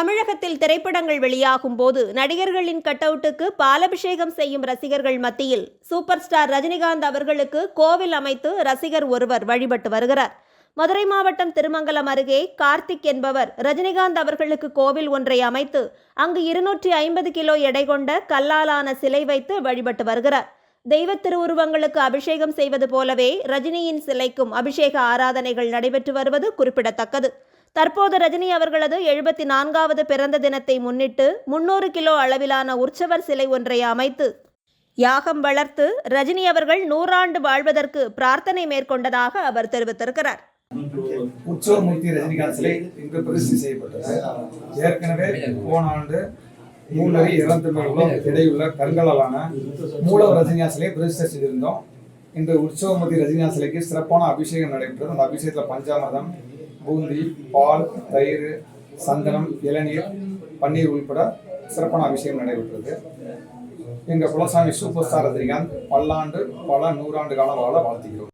தமிழகத்தில் திரைப்படங்கள் வெளியாகும் போது நடிகர்களின் கட்டவுட்டுக்கு பாலபிஷேகம் செய்யும் ரசிகர்கள் மத்தியில் சூப்பர் ஸ்டார் ரஜினிகாந்த் அவர்களுக்கு கோவில் அமைத்து ரசிகர் ஒருவர் வழிபட்டு வருகிறார். மதுரை மாவட்டம் திருமங்கலம் அருகே கார்த்திக் என்பவர் ரஜினிகாந்த் அவர்களுக்கு கோவில் ஒன்றை அமைத்து அங்கு இருநூற்றி ஐம்பது கிலோ எடை கொண்ட கல்லாலான சிலை வைத்து வழிபட்டு வருகிறார். தெய்வ திருவுருவங்களுக்கு அபிஷேகம் செய்வது போலவே ரஜினியின் சிலைக்கும் அபிஷேக ஆராதனைகள் நடைபெற்று வருவது குறிப்பிடத்தக்கது. தற்போது ரஜினி அவர்களது எழுபத்தி நான்காவது பிறந்த தினத்தை முன்னிட்டு முன்னூறு கிலோ அளவிலான உற்சவர் சிலை ஒன்றை அமைத்து யாகம் வளர்த்து ரஜினி அவர்கள் நூறாண்டு வாழ்வதற்கு பிரார்த்தனை மேற்கொண்டதாக அவர் தெரிவித்திருக்கிறார். உற்சவமூர்த்தி ரஜினிகாந்த் சிலை இன்று பிரதிஷ்டை செய்யப்பட்டது. ஏற்கனவே போன ஆண்டு மூலரி இறந்து இடையுள்ள கற்களாலான மூலவர் ரஜினிகாந்த் சிலையை பிரதிஷ்டை செய்திருந்தோம். இன்று உற்சவமூர்த்தி ரஜினிகாந்த் சிலைக்கு சிறப்பான அபிஷேகம் நடைபெற்றது. அந்த அபிஷேகத்தில் பஞ்சாமிர்தம் பூந்தி பால் தயிர் சந்தனம் இளநீர் பன்னீர் உள்பட சிறப்பான அபிஷேகம் நடைபெற்றது. எங்கள் குலசாமி சூப்பர் ஸ்டார் ரஜினிகாந்த் பல்லாண்டு பல நூறாண்டு காலம் வாழ வாழ்த்துகிறோம்.